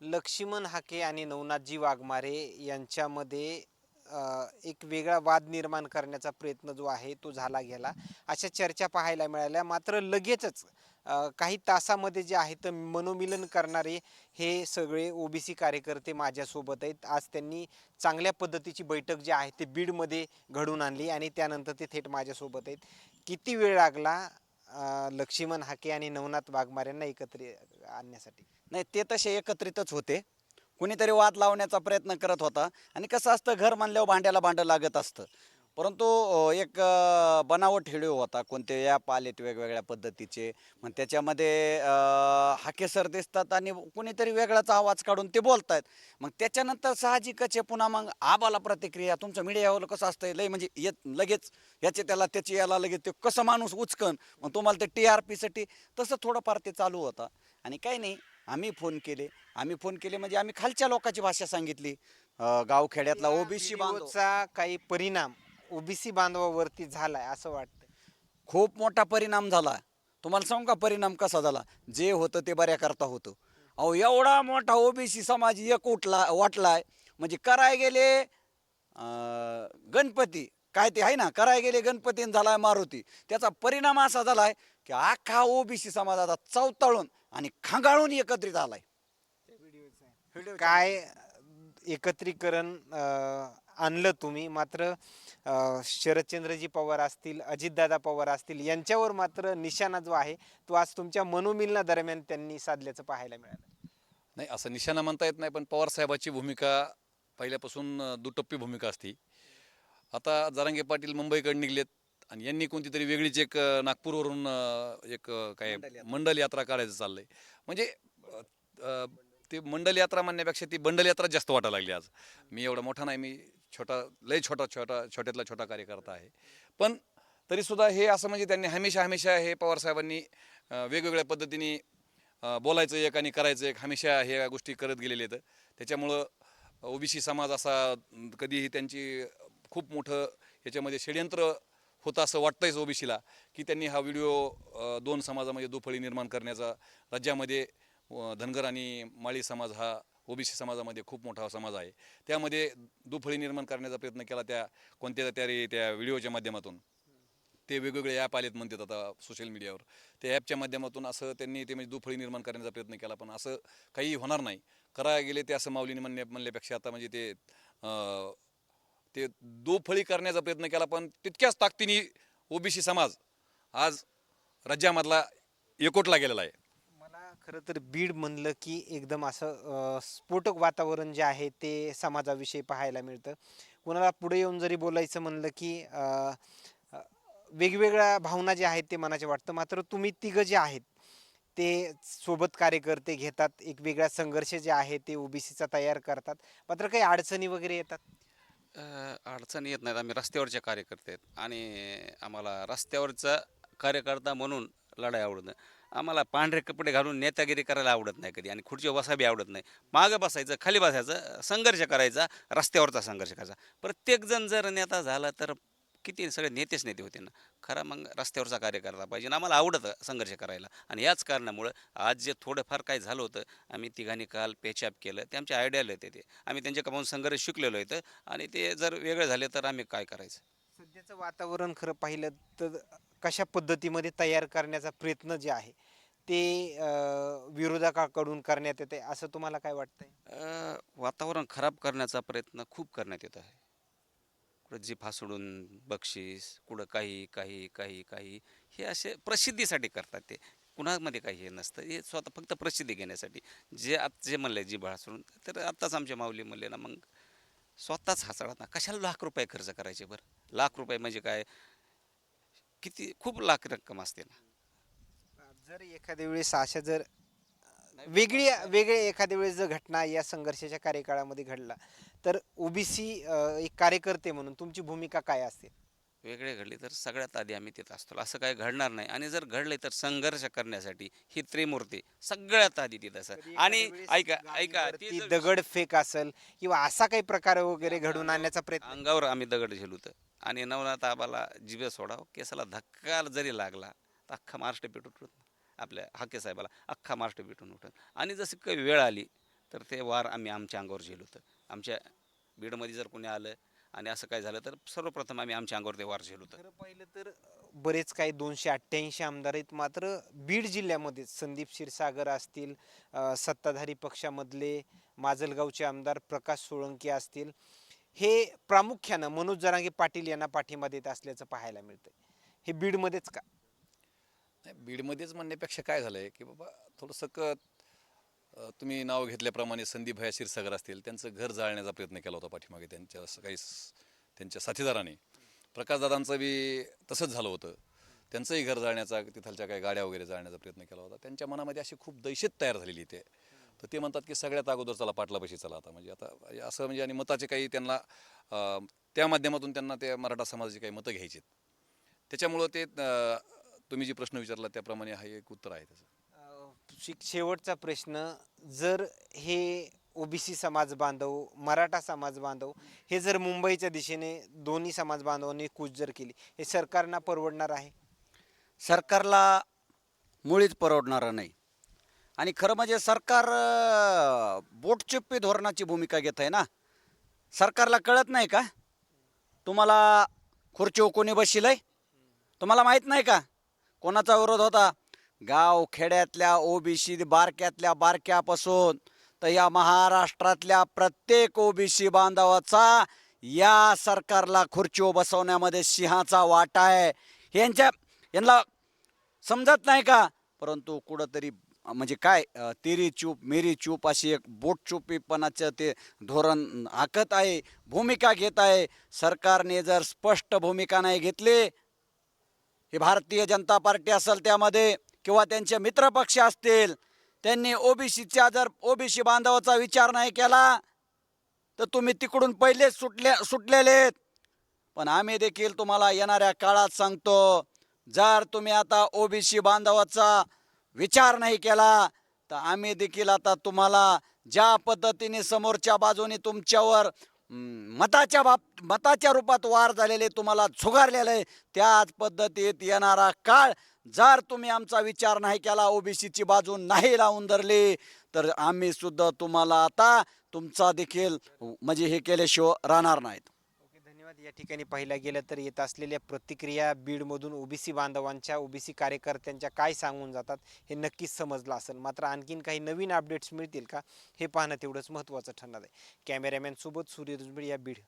लक्ष्मण हाके आणि नवनाथजी वाघमारे यांच्यामध्ये एक वेगळा वाद निर्माण करण्याचा प्रयत्न जो आहे तो झाला गेला. अशा चर्चा पाहायला मिळाल्या. मात्र लगेचच काही तासामध्ये जे आहे तर मनोमिलन करणारे हे सगळे ओबीसी कार्यकर्ते माझ्यासोबत आहेत. आज त्यांनी चांगल्या पद्धतीची बैठक जी आहे ते बीडमध्ये घडून आणली आणि त्यानंतर ते थेट माझ्यासोबत आहेत. किती वेळ लागला? अ, लक्ष्मण हाके आणि नवनाथ वाघमारे यांना एकत्र आणण्यासाठी. नाही ते तसे एकत्रितच होते. कुणीतरी वाद लावण्याचा प्रयत्न करत होता. आणि कसं असतं घर मानल्यावर भांड्याला भांडं लागत असतं. परंतु एक बनावट व्हिडिओ होता. कोणते ॲप आलेत वेगवेगळ्या पद्धतीचे. मग त्याच्यामध्ये अं, हाके सर दिसतात आणि कुणीतरी वेगळाच आवाज काढून ते बोलतायत. मग त्याच्यानंतर साहजिकच आहे पुन्हा मग आबाला प्रतिक्रिया तुमचं मीडियावर कसं असतंय लय म्हणजे येत लगेच याचे त्याला त्याची याला लगेच ते कसं माणूस उचकन मग तुम्हाला ते टी आर पीसाठी तसं थोडंफार ते चालू होता. आणि काही नाही आम्ही फोन केले. आम्ही फोन केले म्हणजे आम्ही खालच्या लोकांची भाषा सांगितली. गावखेड्यातला ओबीसी बांधव. व्हिडिओचा काही परिणाम ओबीसी बांधवावरती झालाय असं वाटतं खूप मोठा परिणाम झाला. तुम्हाला सांगू का परिणाम कसा झाला? जे होतं ते बऱ्या करता होतं. अहो एवढा मोठा ओबीसी समाज एक उठला वाटलाय. म्हणजे कराय गेले अं, गणपती. काय ते आहे ना? कराय गेले गणपतीन झालाय मारुती. त्याचा परिणाम असा झालाय की अख्खा ओबीसी समाज आता चवताळून आणि खांगाळून एकत्रित आलाय. काय एकत्रीकरण आणलं तुम्ही. मात्र शरदचंद्रजी पवार असतील अजितदादा पवार असतील यांच्यावर मात्र निशाणा जो आहे तो आज तुमच्या मनोमिलना दरम्यान त्यांनी साधल्याचं पाहायला मिळालं. नाही असं निशाणा म्हणता येत नाही पण पवार साहेबाची भूमिका पहिल्यापासून दुटप्पी भूमिका असती. आता जरांगे पाटील मुंबईकडे निघलेत आणि यांनी कोणती तरी वेगळीच एक नागपूरवरून एक काय मंडल यात्रा. काढायचं चाललंय. म्हणजे ते मंडल यात्रा म्हणण्यापेक्षा ती बंडल यात्रा जास्त वाटायला लागली आज. मी एवढा मोठा नाही मी छोटा लय छोटा छोटा छोट्यातला छोटा कार्यकर्ता आहे. पण तरीसुद्धा हे असं म्हणजे त्यांनी हमेशा हमेशा हे पवारसाहेबांनी वेगवेगळ्या पद्धतीने बोलायचं एक आणि करायचं एक हमेशा ह्या गोष्टी करत गेलेले आहेत. त्याच्यामुळं ओबीसी समाज असा कधीही त्यांची खूप मोठं याच्यामध्ये षडयंत्र होतं असं वाटतंयच ओबीसीला की त्यांनी हा व्हिडिओ दोन समाजामध्ये दुफळी निर्माण करण्याचा राज्यामध्ये व धनगर आणि माळी समाज हा ओबीसी समाजामध्ये खूप मोठा समाज आहे. त्यामध्ये दुफळी निर्माण करण्याचा प्रयत्न केला त्या कोणत्या तरी त्या व्हिडिओच्या माध्यमातून. ते वेगवेगळे ॲप आलेत म्हणतात आता सोशल मीडियावर त्या ॲपच्या माध्यमातून असं त्यांनी ते म्हणजे दुफळी निर्माण करण्याचा प्रयत्न केला पण असं काही होणार नाही. करायला गेले ते असं माऊलीने म्हणण्या म्हणल्यापेक्षा आता म्हणजे ते ते दुफळी करण्याचा प्रयत्न केला पण तितक्याच ताकदीने ओबीसी समाज आज राज्यामधला एकोटला गेलेला आहे. खरं तर बीड म्हणलं की एकदम असं स्फोटक वातावरण जे आहे ते समाजाविषयी पाहायला मिळतं. कोणाला पुढे येऊन जरी बोलायचं म्हणलं की वेगवेगळ्या भावना ज्या आहेत ते मनाचे वाटतं. मात्र तुम्ही तिघं जे आहेत ते सोबत कार्यकर्ते घेतात एक वेगळा संघर्ष जे आहे ते ओबीसीचा तयार करतात. मात्र काही अडचणी वगैरे येतात? अडचणी येत नाहीत. आम्ही रस्त्यावरचे कार्यकर्ते आहेत. आणि आम्हाला रस्त्यावरचा कार्यकर्ता म्हणून लढाई आवडत नाही. आम्हाला पांढरे कपडे घालून नेतागिरी करायला आवडत नाही कधी आणि खुर्ची बसावी आवडत नाही. मागं बसायचं खाली बसायचं संघर्ष करायचा रस्त्यावरचा संघर्ष करायचा. प्रत्येकजण जर नेता झाला तर किती सगळे नेतेच नेते होते ना. खरा मग रस्त्यावरचा कार्य करायला पाहिजे आणि आम्हाला आवडतं संघर्ष करायला. आणि याच कारणामुळं आज जे थोडंफार काय झालं होतं आम्ही तिघांनी काल पेचअप केलं. ते आमचे आयडियाला येते ते. आम्ही त्यांच्याकडून संघर्ष शिकलेलो होतं आणि ते जर वेगळे झाले तर आम्ही काय करायचं? सध्याचं वातावरण खरं पाहिलं तर कशा पद्धतीमध्ये तयार करण्याचा प्रयत्न जे आहे ते अ, विरोधकाकडून करण्यात येते असं तुम्हाला काय वाटतंय? अ, वातावरण खराब करण्याचा प्रयत्न खूप करण्यात येत आहे. कुठं जिफा सोडून बक्षीस कुठं काही काही काही काही हे असे प्रसिद्धीसाठी करतात ते. कुणामध्ये काही हे नसतं. हे स्वतः फक्त प्रसिद्धी घेण्यासाठी. जे आत जे म्हणले जिभा हासडून तर आत्ताच आमच्या माऊली म्हणले ना मग स्वतःच हासडत ना कशाला लाख रुपये खर्च करायचे बरं? लाख रुपये म्हणजे काय? किती खूप लाख रक्कम असते ना. जर एखाद्या वेळेस अशा जर वेगळी वेगळी एखाद्या वेळेस जर घटना या संघर्षाच्या कार्यकाळामध्ये घडला तर ओबीसी एक कार्यकर्ते म्हणून तुमची भूमिका काय असते? वेगळे घडले तर सगळ्यात आधी आम्ही तिथं असतो. असं काही घडणार नाही. आणि जर घडले तर संघर्ष करण्यासाठी ही त्रिमूर्ती सगळ्यात आधी तिथं असं आणि ऐका ऐका ते दगड फेक असेल किंवा असा काही प्रकार वगैरे घडून आणण्याचा प्रयत्न अंगावर आम्ही दगड झेलूत आणि नवनाथ आबाला जिभे सोडाव. केसाला धक्का जरी लागला तर अख्खा महाराष्ट्र पेटून उठत आपल्या हाके साहेबाला अख्खा महाराष्ट्र पेटून उठत आणि जसं काही वेळ आली तर ते वार आम्ही आमच्या अंगावर झेल होतं आमच्या बीडमध्ये जर कोणी आलं आणि असं काय झालं तर सर्वप्रथम आम्ही आमच्या अंगावर ते वार झेल होतं खरं पाहिलं तर बरेच काही दोनशे अठ्ठ्याऐंशी आमदार आहेत. मात्र बीड जिल्ह्यामध्ये संदीप क्षीरसागर असतील सत्ताधारी पक्षामधले माजलगावचे आमदार प्रकाश सोळंके असतील हे प्रामुख्यानं मनोज जरांगे पाटील यांना पाठिंबा देत असल्याचं पाहायला मिळतंय. हे बीडमध्येच का? बीडमध्येच म्हणण्यापेक्षा काय झालं आहे की बाबा थोडंसं तुम्ही नाव घेतल्याप्रमाणे संदीप भया क्षीरसागर असतील त्यांचं घर जाळण्याचा प्रयत्न केला होता पाठीमागे त्यांच्या काही त्यांच्या साथीदाराने. प्रकाशदादांचं बी तसंच झालं होतं. त्यांचंही घर जाळण्याचा तिथलच्या काही गाड्या वगैरे जाळण्याचा प्रयत्न केला होता. त्यांच्या मनामध्ये अशी खूप दहशत तयार झालेली ते तर ते म्हणतात की सगळ्यात अगोदर चला पाटलापाशी चला आता. म्हणजे आता असं म्हणजे आणि मताचे काही त्यांना त्या माध्यमातून त्यांना ते मराठा समाजाची काही मतं घ्यायची त्याच्यामुळं ते तुम्ही जे प्रश्न विचारला त्याप्रमाणे हा एक उत्तर आहे त्याचं. शिक शेवटचा प्रश्न जर हे ओबीसी समाज बांधव मराठा समाज बांधव हे जर मुंबईच्या दिशेने दोन्ही समाज बांधवांनी कूच जर केली हे सरकारना परवडणार आहे? सरकारला मुळीच परवडणारं नाही. आणि खरं म्हणजे सरकार अं, बोटचिप्पी धोरणाची भूमिका घेत आहे ना? सरकारला कळत नाही का? तुम्हाला खुर्ची कोणी बसशील तुम्हाला माहीत नाही का? कोणाचा विरोध होता? गाव खेड्यातल्या ओबीसी बारक्यातल्या बारक्यापासून तर या महाराष्ट्रातल्या प्रत्येक ओबीसी बांधवाचा या सरकारला खुर्ची बसवण्यामध्ये सिंहाचा वाटा आहे. यांच्या यांना समजत नाही का? परंतु कुठंतरी म्हणजे काय तेरी चूप मेरी चूप अशी एक बोटचुपीपणाचं ते धोरण आखत आहे भूमिका घेत आहे. सरकारने जर स्पष्ट भूमिका नाही घेतली हे भारतीय जनता पार्टी असेल त्यामध्ये किंवा त्यांचे मित्रपक्ष असतील त्यांनी ओबीसीच्या जर ओबीसी बांधवाचा विचार नाही केला तर तुम्ही तिकडून पहिलेच सुटले सुटलेले आहेत. पण आम्ही देखील तुम्हाला येणाऱ्या काळात सांगतो जर तुम्ही आता ओबीसी बांधवाचा विचार नाही केला तर आम्ही देखील आता तुम्हाला ज्या पद्धतीने समोरच्या बाजूने तुमच्यावर मताच्या बाब मताच्या रूपात वार झालेले तुम्हाला झुगारलेलं आहे त्याच पद्धतीत येणारा काळ जर तुम्ही आमचा विचार नाही केला ओबीसीची बाजू नाही लावून धरली तर आम्ही सुद्धा तुम्हाला आता तुमचा देखील म्हणजे हे केल्याशिवाय राहणार नाहीत. ओके धन्यवाद. या ठिकाणी पाहिलं गेलं तर येत असलेल्या प्रतिक्रिया बीडमधून ओबीसी बांधवांच्या ओबीसी कार्यकर्त्यांच्या काय सांगून जातात हे नक्कीच समजलं असेल. मात्र आणखीन काही नवीन अपडेट्स मिळतील का हे पाहणं तेवढंच महत्त्वाचं ठरणार आहे. कॅमेरामॅनसोबत सूर्य दुजबीड या बीड.